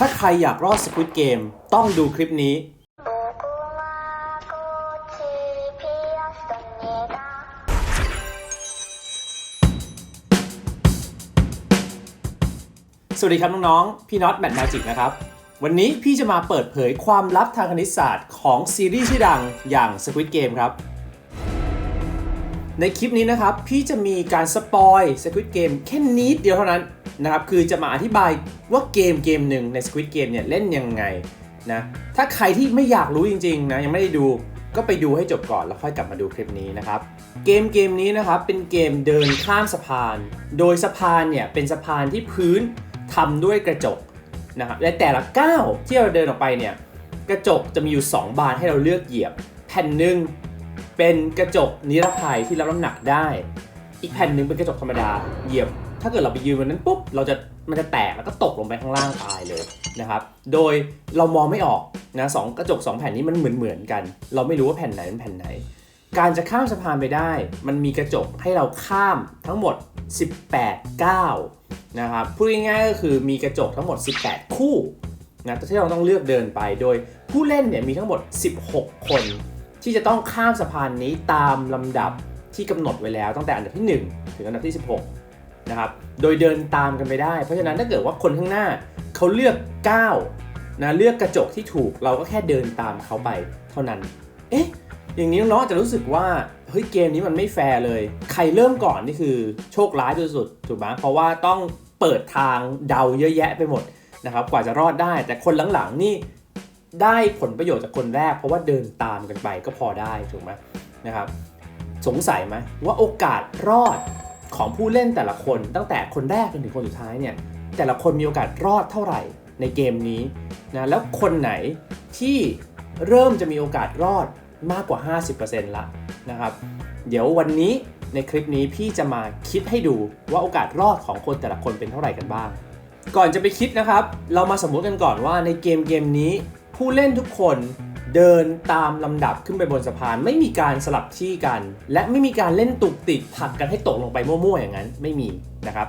ถ้าใครอยากรอดสควิตเกมต้องดูคลิปนี้ สวัสดีครับน้องๆ พี่น็อตแมทมาจิกนะครับ วันนี้พี่จะมาเปิดเผยความลับทางคณิตศาสตร์ของซีรีส์ที่ดังอย่าง Squid Game ครับ ในคลิปนี้นะครับ พี่จะมีการสปอย Squid Game แค่นิดเดียวเท่านั้น นะครับคือจะมาอธิบายว่าเกมเกมหนึ่งใน Squid Game เนี่ยเล่นยังไงนะถ้าใครที่ไม่อยากรู้จริงๆนะยังไม่ได้ดูก็ไปดูให้จบก่อนแล้วค่อยกลับมาดูคลิปนี้นะครับ เกมเกมนี้นะครับเป็นเกมเดินข้ามสะพาน โดยสะพานเนี่ยเป็นสะพานที่พื้นทำด้วยกระจกนะครับและแต่ละก้าวที่เราเดินออกไปเนี่ยกระจกจะมีอยู่ 2 บานให้เราเลือกเหยียบ แผ่นหนึ่งเป็นกระจกนิรภัยที่รับน้ำหนักได้ อีกแผ่นหนึ่งเป็นกระจกธรรมดาเหยียบ ถ้าเกิดเราไปยืนบนนั้นปุ๊บเราจะมันจะแตกแล้วก็ตกลงไปข้างล่างตายเลยนะครับ โดยเรามองไม่ออกนะสองกระจก 2 แผ่นนี้มันเหมือนเหมือนกัน เราไม่รู้ว่าแผ่นไหนเป็นแผ่นไหน การจะข้ามสะพานไปได้ มันมีกระจกให้เราข้ามทั้งหมด 18ก้านะครับพูดง่ายๆก็คือมีกระจกทั้งหมด 18 คู่นะที่เราต้องเลือกเดินไปโดยผู้เล่นเนี่ยมีทั้งหมด 16 คน ที่จะต้องข้ามสะพานนี้ตามลำดับที่กำหนดไว้แล้วตั้งแต่อันดับที่ 1 ถึงอันดับที่ 16 นะครับ โดยเดินตามกันไปได้ เพราะฉะนั้นถ้าเกิดว่าคนข้างหน้าเขาเลือกก้าวนะเลือกกระจกที่ถูกเราก็แค่เดินตามเขาไปเท่านั้น เอ๊ะ อย่างนี้น้องๆอาจจะรู้สึกว่าเฮ้ยเกมนี้มันไม่แฟร์เลย ใครเริ่มก่อนนี่คือโชคร้ายสุดๆถูกไหมเพราะว่าต้องเปิดทางเดาเยอะแยะไปหมดนะครับ กว่าจะรอดได้ แต่คนหลังๆนี่ได้ผลประโยชน์จากคนแรก เพราะว่าเดินตามกันไปก็พอได้ถูกไหมนะครับ สงสัยไหมว่าโอกาสรอด ของผู้เล่นแต่ละคนตั้งแต่คนแรกจนถึงคนสุดท้ายเนี่ยแต่ละคนมีโอกาสรอดเท่าไหร่ในเกมนี้นะแล้วคนไหนที่เริ่มจะมีโอกาสรอดมากกว่า 50%ละนะครับ เดี๋ยววันนี้ในคลิปนี้พี่จะมาคิดให้ดูว่าโอกาสรอดของคนแต่ละคนเป็นเท่าไหร่กันบ้าง ก่อนจะไปคิดนะครับ เรามาสมมุติกันก่อนว่าในเกมเกมนี้ผู้เล่นทุกคน เดินตามลำดับขึ้นไปบนสะพาน ไม่มีการสลับที่กัน และไม่มีการเล่นตุกติกผลักกันให้ตกลงไปมั่วๆอย่างนั้นไม่มีนะครับ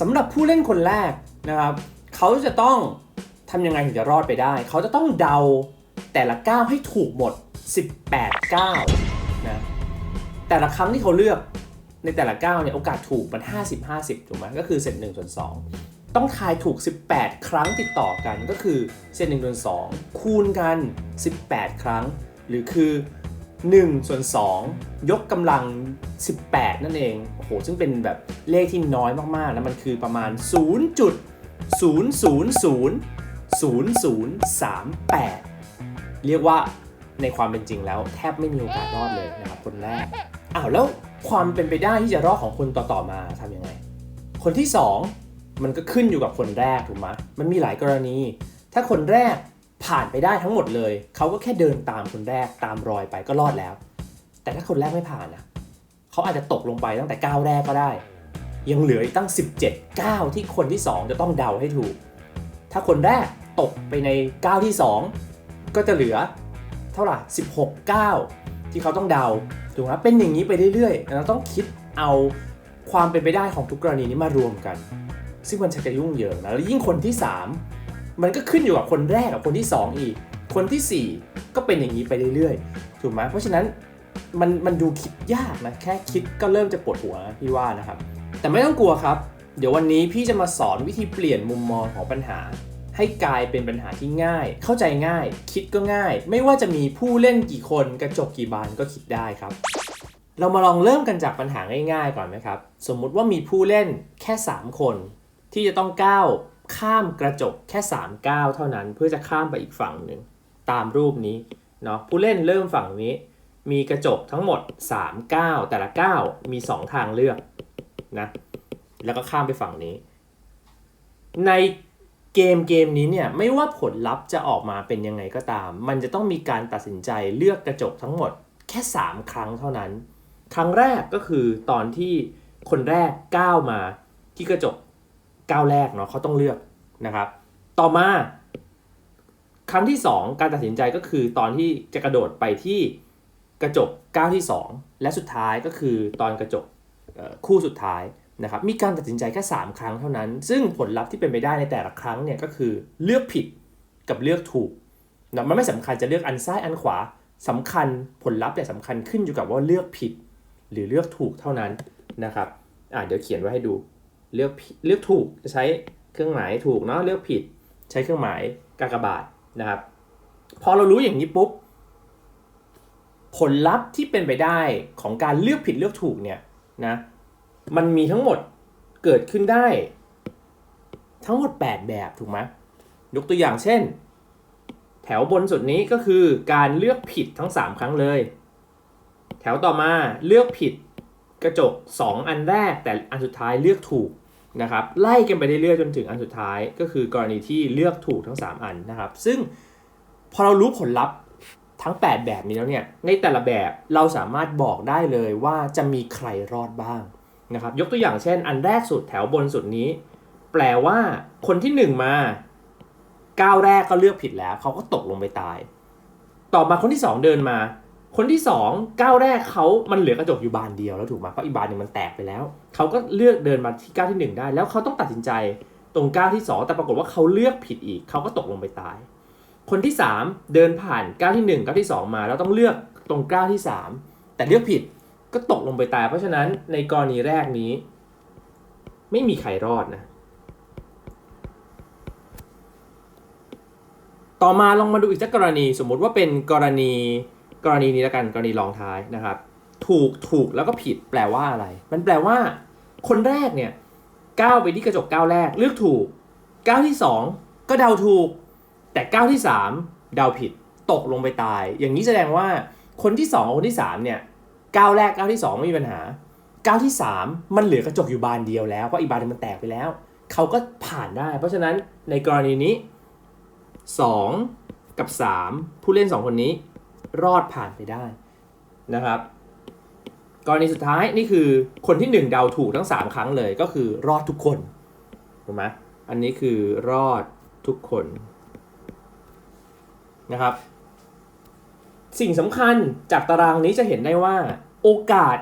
สำหรับผู้เล่นคนแรกนะครับเขาจะต้องทำยังไงถึงจะรอดไปได้ เขาจะต้องเดาแต่ละก้าวให้ถูกหมด 18ก้าวนะแต่ละครั้งที่เขาเลือกในแต่ละก้าวเนี่ยโอกาสถูกมัน 50-50 ถูกไหมก็คือเศษ1ส่วน2 ต้องทายถูก 18 ครั้งติดต่อกันก็คือเศษ1ส่วน2คูณกัน 18 ครั้ง หรือคือ1ส่วน2 ยกกำลัง 18 นั่นเองโอ้โหซึ่งเป็นแบบเลขที่น้อยมากๆนะมันคือประมาณ 0.0000038 เรียกว่าในความเป็นจริงแล้วแทบไม่มีโอกาสรอดเลยนะครับคนแรกอ้าวแล้วความเป็นไปได้ที่จะรอดของคนต่อๆมาทำยังไง คนที่ 2 มันก็ขึ้นอยู่กับคนแรกถูกไหมมันมีหลายกรณี ถ้าคนแรกผ่านไปได้ทั้งหมดเลย เขาก็แค่เดินตามคนแรกตามรอยไปก็รอดแล้ว แต่ถ้าคนแรกไม่ผ่านนะเขาอาจจะตกลงไปตั้งแต่ก้าวแรกก็ได้ ยังเหลืออีกตั้ง 17ก้าวที่คนที่ 2 จะต้องเดาให้ถูก ถ้าคนแรกตกไปในก้าวที่ 2 ก็จะเหลือเท่าไหร่16ก้าวที่เขาต้องเดาถูกไหมเป็นอย่างนี้ไปเรื่อยๆเราต้องคิดเอาความเป็นไปได้ของทุกกรณีนี้มารวมกัน ซึ่งมันชักจะยุ่งเหยิงนะแล้วยิ่งคนที่ 3 มันก็ขึ้นอยู่กับคนแรกกับคนที่ 2 อีก คนทีสี่ 4 ก็เป็นอย่างนี้ไปเรื่อยๆ ถูกไหมเพราะฉะนั้นมันมันดูคิดยากนะ แค่คิดก็เริ่มจะปวดหัวนะพี่ว่านะครับ แต่ไม่ต้องกลัวครับ เดี๋ยววันนี้พี่จะมาสอนวิธีเปลี่ยนมุมมองของปัญหา ให้กลายเป็นปัญหาที่ง่าย เข้าใจง่าย คิดก็ง่าย ไม่ว่าจะมีผู้เล่นกี่คนกระจกกี่บานก็คิดได้ครับ เรามาลองเริ่มกันจากปัญหาง่ายๆ ก่อนไหมครับ สมมุติว่ามีผู้เล่นแค่ 3 คน ที่จะต้องก้าวข้ามกระจกแค่3ก้าวเท่านั้น เพื่อจะข้ามไปอีกฝั่งหนึ่งตามรูปนี้เนาะผู้เล่นเริ่มฝั่งนี้ มีกระจกทั้งหมด3ก้าวแต่ละก้าวมี 2 ทางเลือกนะแล้วก็ข้ามไปฝั่งนี้ ในเกมเกมนี้เนี่ยไม่ว่าผลลัพธ์จะออกมาเป็นยังไงก็ตาม มันจะต้องมีการตัดสินใจเลือกกระจกทั้งหมดแค่ 3 ครั้งเท่านั้น ครั้งแรกก็คือตอนที่คนแรกก้าวมาที่กระจก ก้าวแรกเนาะเขาต้องเลือกนะครับ ต่อมา ครั้งที่ 2 การตัดสินใจก็คือตอนที่จะกระโดดไปที่กระจกก้าวที่ 2 และสุดท้ายก็คือตอนกระจกคู่สุดท้ายนะครับมีการตัดสินใจแค่ 3 ครั้งเท่านั้น ซึ่งผลลัพธ์ที่เป็นไปได้ในแต่ละครั้งเนี่ยก็คือเลือกผิดกับเลือกถูกนะมันไม่สำคัญจะเลือกอันซ้ายอันขวาสำคัญผลลัพธ์เนี่ยสำคัญขึ้นอยู่กับว่าเลือกผิด หรือเลือกถูกเท่านั้นนะครับอ่าเดี๋ยวเขียนไว้ให้ดู เลือกผิดเลือกถูกจะใช้เครื่องหมายถูกเนาะเลือกผิดใช้เครื่องหมายกากบาทนะครับ พอเรารู้อย่างนี้ปุ๊บผลลัพธ์ที่เป็นไปได้ของการเลือกผิดเลือกถูกเนี่ยนะมันมีทั้งหมดเกิดขึ้นได้ ทั้งหมด 8 แบบถูกไหมยกตัวอย่างเช่น แถวบนสุดนี้ก็คือการเลือกผิดทั้ง 3 ครั้งเลย แถวต่อมาเลือกผิดกระจก 2 อันแรกแต่อันสุดท้ายเลือกถูก นะครับไล่กันไปเรื่อยๆจนถึงอันสุดท้าย ก็คือกรณีที่เลือกถูกทั้ง 3 อันนะครับ ซึ่งพอเรารู้ผลลัพธ์ทั้ง 8 แบบนี้แล้วเนี่ยในแต่ละแบบเราสามารถบอกได้เลยว่าจะมีใครรอดบ้างนะครับยกตัวอย่างเช่น อันแรกสุดแถวบนสุดนี้ แปลว่าคนที่ 1 มาก้าวแรกก็เลือกผิดแล้ว เขาก็ตกลงไปตาย ต่อมาคนที่ 2 เดินมา คนที่ 2 ก้าวแรกเขามันเหลือกระจกอยู่บานเดียวแล้วถูกไหมเพราะอีกบานหนึ่งมันแตกไปแล้ว เขาก็เลือกเดินมาที่ก้าวที่ 1 ได้ แล้วเขาต้องตัดสินใจตรงก้าวที่ 2 แต่ปรากฏว่าเขาเลือกผิดอีก เขาก็ตกลงไปตาย คนที่ 3 เดินผ่านก้าวที่1ก้าวที่ 2 มาแล้วต้องเลือกตรงก้าวที่ 3 แต่เลือกผิดก็ตกลงไปตาย เพราะฉะนั้นในกรณีแรกนี้ ไม่มีใครรอดนะต่อมาลองมาดูอีกสักกรณีสมมุติว่าเป็นกรณี กรณีนี้แล้วกันกรณีรองท้ายนะครับ ถูกถูกแล้วก็ผิดแปลว่าอะไร มันแปลว่า คนแรกเนี่ยก้าวไปที่กระจกก้าวแรกเลือกถูกก้าวที่สองก็เดาถูก แต่ก้าวที่สามเดาผิดตกลงไปตาย อย่างนี้แสดงว่าคนที่สองคนที่สามเนี่ยก้าวแรกก้าวที่สองไม่มีปัญหาก้าวที่สามมันเหลือกระจกอยู่บานเดียวแล้วเพราะอีกบานนึงมันแตกไปแล้ว เขาก็ผ่านได้ เพราะฉะนั้นในกรณีนี้ 2 กับ 3 ผู้เล่น 2 คนนี้ รอดผ่านไปได้นะครับ กรณีสุดท้ายนี่คือคนที่ 1 เดาถูกทั้ง 3 ครั้งเลยก็คือรอดทุกคนถูกไหมอันนี้คือรอดทุกคนนะครับ สิ่งสำคัญจากตารางนี้จะเห็นได้ว่า โอกาส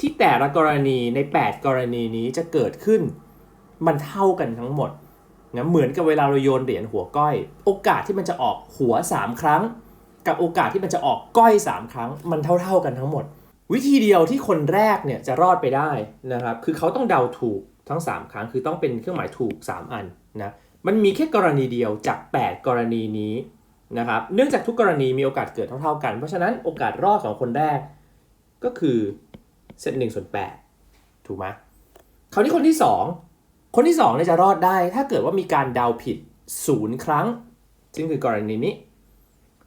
ที่แต่ละกรณีใน 8 กรณีนี้จะเกิดขึ้น มันเท่ากันทั้งหมดนะเหมือนกับเวลาเราโยนเหรียญหัวก้อย โอกาสที่มันจะออกหัว 3 ครั้ง กับโอกาสที่มันจะออกก้อย 3 ครั้งมันเท่า ๆกันทั้งหมด วิธีเดียวที่คนแรกเนี่ยจะรอดไปได้นะครับคือเขาต้องเดาถูกทั้ง 3 ครั้ง คือต้องเป็นเครื่องหมายถูก 3 อันนะมันมีแค่กรณีเดียวจาก 8 กรณีนี้นะครับเนื่องจากทุกกรณีมีโอกาสเกิดเท่าๆกัน เพราะฉะนั้นโอกาสรอดของคนแรกก็คือเซตหนึ่งส่วนแปดถูกไหมคราวนี้คนที่สองคนที่2เนี่ยจะรอดได้ ถ้าเกิดว่ามีการเดาผิดศูนย์ครั้ง ซึ่งคือกรณีนี้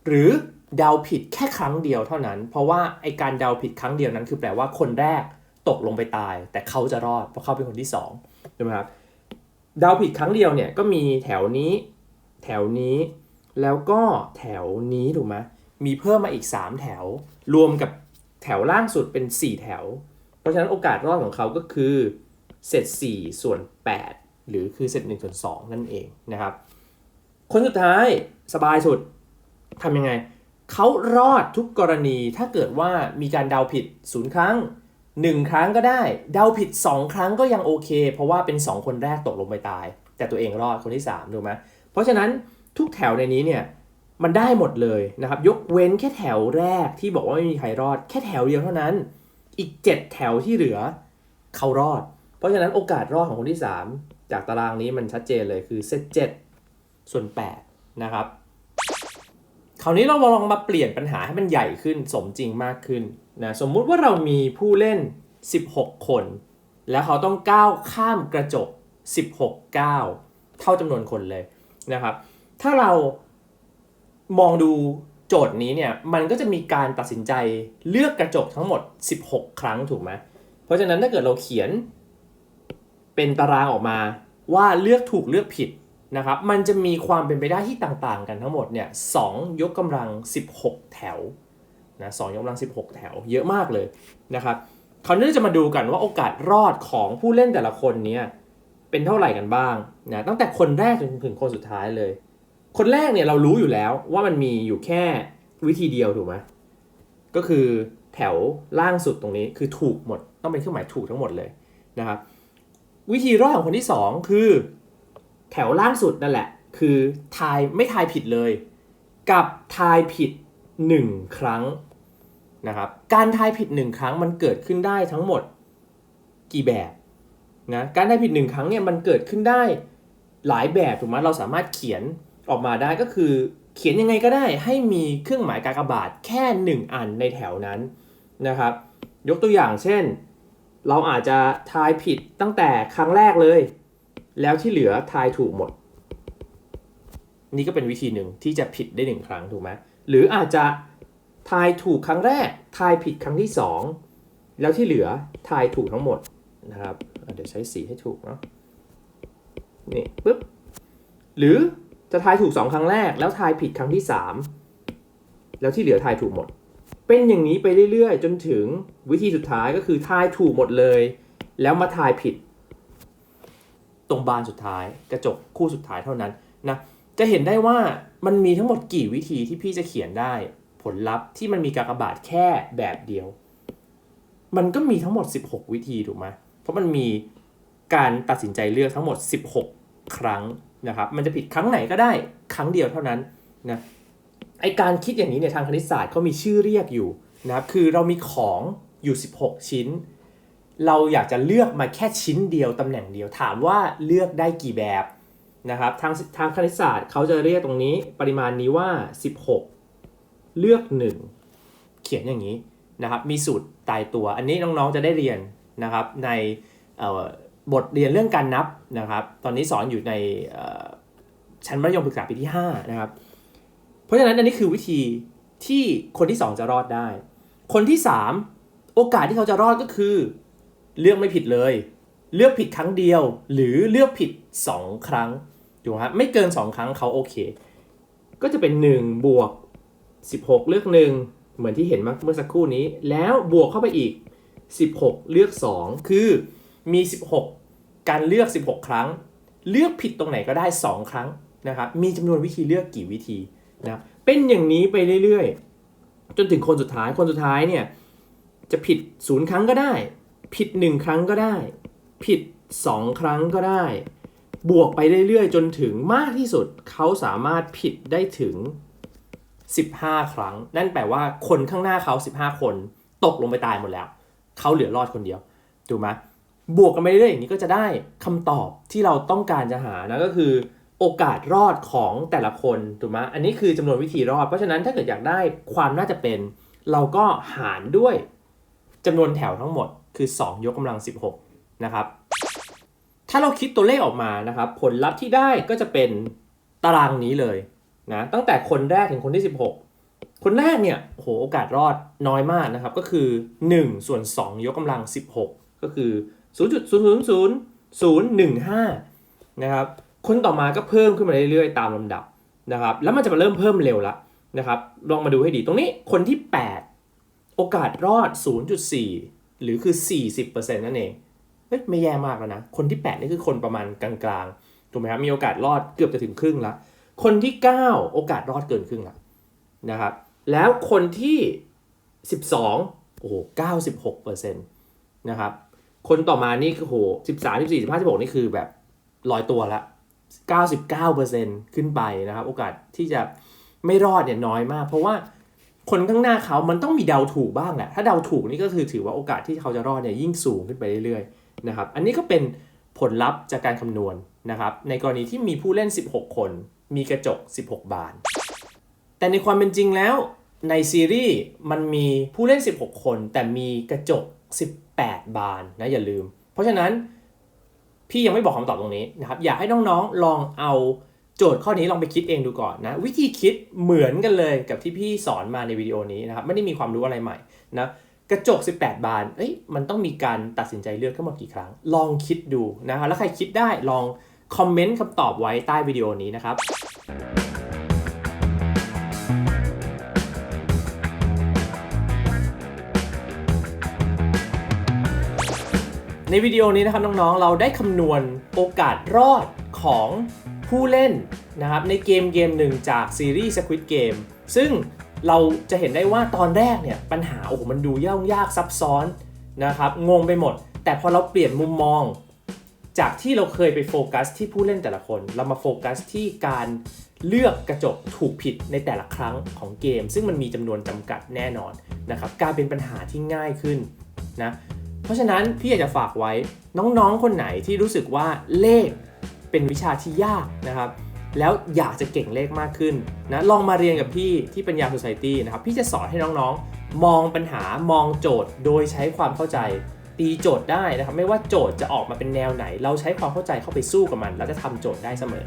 หรือเดาผิดแค่ครั้งเดียวเท่านั้น เพราะว่าไอการเดาผิดครั้งเดียวนั้นคือแปลว่าคนแรกตกลงไปตาย แต่เขาจะรอดเพราะเขาเป็นคนที่2ใช่ไหมครับเดาผิดครั้งเดียวเนี่ยก็มีแถวนี้ แถวนี้ แล้วก็แถวนี้ถูกไหมมีเพิ่มมาอีก 3 แถว รวมกับแถวล่างสุดเป็น 4 แถว เพราะฉะนั้นโอกาสรอดของเขาก็คือเศษ4ส่วน 8 หรือคือเศษ1ส่วน2นั่นเองนะครับ คนสุดท้ายสบายสุด ทำยังไง เขารอดทุกกรณีถ้าเกิดว่ามีการเดาผิด 0 ครั้ง 1 ครั้งก็ได้ เดาผิด 2 ครั้งก็ยังโอเค เพราะว่าเป็น 2 คนแรกตกลงไปตาย แต่ตัวเองรอดคนที่3ถูกไหมเพราะฉะนั้นทุกแถวในนี้เนี่ยมันได้หมดเลยนะครับ ยกเว้นแค่แถวแรกที่บอกว่าไม่มีใครรอด แค่แถวเดียวเท่านั้น อีก 7 แถวที่เหลือ เขารอด เพราะฉะนั้นโอกาสรอดของคนที่ 3 จากตารางนี้มันชัดเจนเลยคือเซต7ส่วน8นะครับ คราวนี้เราลองมาเปลี่ยนปัญหาให้มันใหญ่ขึ้นสมจริงมากขึ้นนะสมมุติว่าเรามีผู้เล่น 16 คน แล้วเขาต้องก้าวข้ามกระจก 16 ก้าวเท่าจำนวนคนเลยนะครับ ถ้าเรามองดูโจทย์นี้เนี่ยมันก็จะมีการตัดสินใจเลือกกระจกทั้งหมด 16 ครั้งถูกไหมเพราะฉะนั้นถ้าเกิดเราเขียนเป็นตารางออกมาว่าเลือกถูกเลือกผิด นะครับมันจะมีความเป็นไปได้ที่ต่างๆ กันทั้งหมดเนี่ยสยกกำลัง 16 แถวนะสยกกำลัง 16 แถว เยอะมากเลยนะครับคราวนี้จะมาดูกันว่าโอกาสรอดของผู้เล่นแต่ละคนเนี่ยเป็นเท่าไหร่กันบ้างนะตั้งแต่คนแรกจนถึงคนสุดท้ายเลย คนแรกเนี่ยเรารู้อยู่แล้วว่ามันมีอยู่แค่วิธีเดียวถูกไหมก็คือแถวล่างสุดตรงนี้คือถูกหมด ต้องเป็นเครื่องหมายถูกทั้งหมดเลยนะครับวิธีรอดของคนที่ 2 คือ แถวล่างสุดนั่นแหละ คือทายไม่ทายผิดเลย กับทายผิด 1 ครั้งนะครับการทายผิด 1 ครั้งมันเกิดขึ้นได้ทั้งหมดกี่แบบนะการทายผิด 1 ครั้งเนี่ยมันเกิดขึ้นได้หลายแบบถูกไหมเราสามารถเขียนออกมาได้ก็คือเขียนยังไงก็ได้ให้มีเครื่องหมายกากบาทแค่ 1 อันในแถวนั้นนะครับ ยกตัวอย่างเช่น เราอาจจะทายผิดตั้งแต่ครั้งแรกเลย แล้วที่เหลือทายถูกหมด นี่ก็เป็นวิธีหนึ่งที่จะผิดได้หนึ่งครั้งถูกไหมหรืออาจจะทายถูกครั้งแรก ทายผิดครั้งที่สองแล้วที่เหลือทายถูกทั้งหมดนะครับเดี๋ยวใช้สีให้ถูกเนาะนี่ปึ๊บหรือจะทายถูกสองครั้งแรก แล้วทายผิดครั้งที่สามแล้วที่เหลือทายถูกหมด เป็นอย่างนี้ไปเรื่อยๆ จนถึงวิธีสุดท้ายก็คือทายถูกหมดเลย แล้วมาทายผิด รงบานสุดท้าย กระจกคู่สุดท้ายเท่านั้นนะจะเห็นได้ว่ามันมีทั้งหมดกี่วิธีที่พี่จะเขียนได้ ผลลัพธ์ที่มันมีกากบาทแค่แบบเดียว มันก็มีทั้งหมด 16 วิธีถูกไหมเพราะมันมีการตัดสินใจเลือกทั้งหมด 16 ครั้งนะครับ มันจะผิดครั้งไหนก็ได้ครั้งเดียวเท่านั้นนะไอการคิดอย่างนี้เนี่ยทางคณิตศาสตร์เขามีชื่อเรียกอยู่นะครับคือเรามีของอยู่ 16 ชิ้น เราอยากจะเลือกมาแค่ชิ้นเดียวตำแหน่งเดียวถามว่าเลือกได้กี่แบบนะครับทางทางคณิตศาสตร์เขาจะเรียกตรงนี้ปริมาณนี้ว่า 16 เลือก 1 เขียนอย่างนี้นะครับมีสูตรตายตัวอันนี้น้องๆจะได้เรียนนะครับในบทเรียนเรื่องการนับนะครับตอนนี้สอนอยู่ในชั้นมัธยมศึกษาปีที่5นะครับเพราะฉะนั้นอันนี้คือวิธีที่คนที่ 2 จะรอดได้ คนที่ 3 โอกาสที่เขาจะรอดก็คือ เลือกไม่ผิดเลย เลือกผิดครั้งเดียว หรือเลือกผิด 2 ครั้งถูกไหมไม่เกิน 2 ครั้งเขาโอเค ก็จะเป็น 1 บวก 16 เลือก 1 เหมือนที่เห็นเมื่อสักครู่นี้ แล้วบวกเข้าไปอีก 16 เลือก 2 คือมี 16 การเลือก 16 ครั้ง เลือกผิดตรงไหนก็ได้ 2 ครั้งนะครับมีจำนวนวิธีเลือกกี่วิธีนะเป็นอย่างนี้ไปเรื่อยๆ จนถึงคนสุดท้ายคนสุดท้ายเนี่ยจะผิดศูนย์ครั้งก็ได้ ผิดหนึ่งครั้งก็ได้ ผิดสองครั้งก็ได้ บวกไปเรื่อยๆ จนถึงมากที่สุดเขาสามารถผิดได้ถึง 15 ครั้ง นั่นแปลว่าคนข้างหน้าเขา 15 คน ตกลงไปตายหมดแล้ว เขาเหลือรอดคนเดียวถูกไหมบวกกันไปเรื่อยๆอย่างนี้ก็จะได้คำตอบที่เราต้องการจะหานะก็คือโอกาสรอดของแต่ละคนถูกไหมอันนี้คือจำนวนวิธีรอด เพราะฉะนั้นถ้าเกิดอยากได้ความน่าจะเป็น เราก็หารด้วยจำนวนแถวทั้งหมด คือ 2 ยกกำลัง 16 นะครับ ถ้าเราคิดตัวเลขออกมานะครับ ผลลัพธ์ที่ได้ก็จะเป็นตารางนี้เลยนะตั้งแต่คนแรกถึงคนที่ 16 คนแรกเนี่ยโหโอกาสรอดน้อยมากนะครับ ก็คือ 1 ส่วน 2 ยกกำลัง 16 ก็คือ 0.000015 นะครับ คนต่อมาก็เพิ่มขึ้นมาเรื่อยๆ ตามลำดับนะครับ แล้วมันจะมาเริ่มเพิ่มเร็วละนะครับ ลองมาดูให้ดีตรงนี้คนที่ 8 โอกาสรอด 0.4 หรือคือ 40%นั่นเองเฮ้ยไม่แย่มากแล้วนะ คนที่ 8 นี่คือคนประมาณกลางๆ ถูกไหมครับ มีโอกาสรอดเกือบจะถึงครึ่งละ คนที่ 9 โอกาสรอดเกินครึ่งละนะครับ แล้วคนที่ 12 โอ้โห 96%นะครับ คนต่อมานี่คือโห13 14 15 16 นี่คือแบบลอยตัวละ 99%ขึ้นไปนะครับ โอกาสที่จะไม่รอดเนี่ยน้อยมาก เพราะว่า คนข้างหน้าเขามันต้องมีเดาถูกบ้างแหละถ้าเดาถูกนี่ก็คือถือว่าโอกาสที่เขาจะรอดเนี่ยยิ่งสูงขึ้นไปเรื่อยๆนะครับ อันนี้ก็เป็นผลลัพธ์จากการคำนวณนะครับ ในกรณีที่มีผู้เล่น 16 คน มีกระจก 16 บาน แต่ในความเป็นจริงแล้วในซีรีส์มันมีผู้เล่น 16 คน แต่มีกระจก 18 บานนะอย่าลืม เพราะฉะนั้นพี่ยังไม่บอกคำตอบตรงนี้นะครับ อยากให้น้องๆลองเอา โจทย์ข้อนี้ลองไปคิดเองดูก่อนนะ วิธีคิดเหมือนกันเลยกับที่พี่สอนมาในวิดีโอนี้นะครับ ไม่ได้มีความรู้อะไรใหม่นะกระจก 18 บานเอ้ยมันต้องมีการตัดสินใจเลือกทั้งหมดกี่ครั้ง ลองคิดดูนะครับแล้วใครคิดได้ลองคอมเมนต์คำตอบไว้ใต้วิดีโอนี้นะครับในวิดีโอนี้นะครับน้องๆ เราได้คำนวณโอกาสรอดของ ผู้เล่นนะครับในเกมเกมหนึ่งจากซีรีส์ Squid Game ซึ่งเราจะเห็นได้ว่าตอนแรกเนี่ยปัญหาโอ้โหมันดูยากยากซับซ้อนนะครับงงไปหมด แต่พอเราเปลี่ยนมุมมอง จากที่เราเคยไปโฟกัสที่ผู้เล่นแต่ละคน เรามาโฟกัสที่การเลือกกระจกถูกผิดในแต่ละครั้งของเกม ซึ่งมันมีจำนวนจำกัดแน่นอนนะครับกลายเป็นปัญหาที่ง่ายขึ้นนะเพราะฉะนั้นพี่อยากจะฝากไว้น้องๆคนไหนที่รู้สึกว่าเลข เป็นวิชาที่ยากนะครับ แล้วอยากจะเก่งเลขมากขึ้นนะลองมาเรียนกับพี่ที่ปัญญาสุสัยตี้นะครับ พี่จะสอนให้น้องๆ มองปัญหามองโจทย์โดยใช้ความเข้าใจ ตีโจทย์ได้นะครับ ไม่ว่าโจทย์จะออกมาเป็นแนวไหน เราใช้ความเข้าใจเข้าไปสู้กับมัน แล้วจะทำโจทย์ได้เสมอ